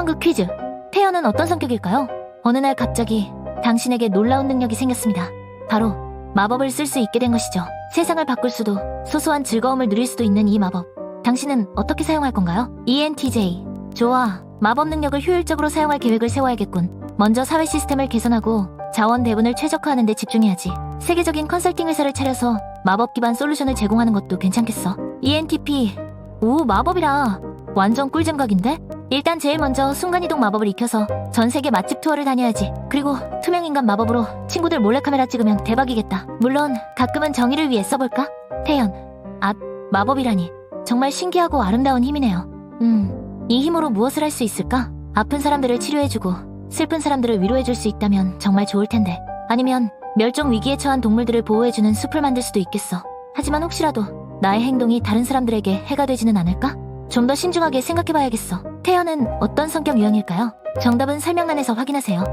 상황극 퀴즈. 태연은 어떤 성격일까요? 어느 날 갑자기 당신에게 놀라운 능력이 생겼습니다. 바로 마법을 쓸 수 있게 된 것이죠. 세상을 바꿀 수도 소소한 즐거움을 누릴 수도 있는 이 마법. 당신은 어떻게 사용할 건가요? ENTJ. 좋아. 마법 능력을 효율적으로 사용할 계획을 세워야겠군. 먼저 사회 시스템을 개선하고 자원 배분을 최적화하는 데 집중해야지. 세계적인 컨설팅 회사를 차려서 마법 기반 솔루션을 제공하는 것도 괜찮겠어. ENTP. 오, 마법이라. 완전 꿀잼각인데? 일단 제일 먼저 순간이동 마법을 익혀서 전 세계 맛집 투어를 다녀야지. 그리고 투명인간 마법으로 친구들 몰래카메라 찍으면 대박이겠다. 물론 가끔은 정의를 위해 써볼까? 태연. 아, 마법이라니. 정말 신기하고 아름다운 힘이네요. 음, 이 힘으로 무엇을 할 수 있을까? 아픈 사람들을 치료해주고 슬픈 사람들을 위로해줄 수 있다면 정말 좋을 텐데. 아니면 멸종 위기에 처한 동물들을 보호해주는 숲을 만들 수도 있겠어. 하지만 혹시라도 나의 행동이 다른 사람들에게 해가 되지는 않을까? 좀 더 신중하게 생각해봐야겠어. 태연은 어떤 성격 유형일까요? 정답은 설명란에서 확인하세요.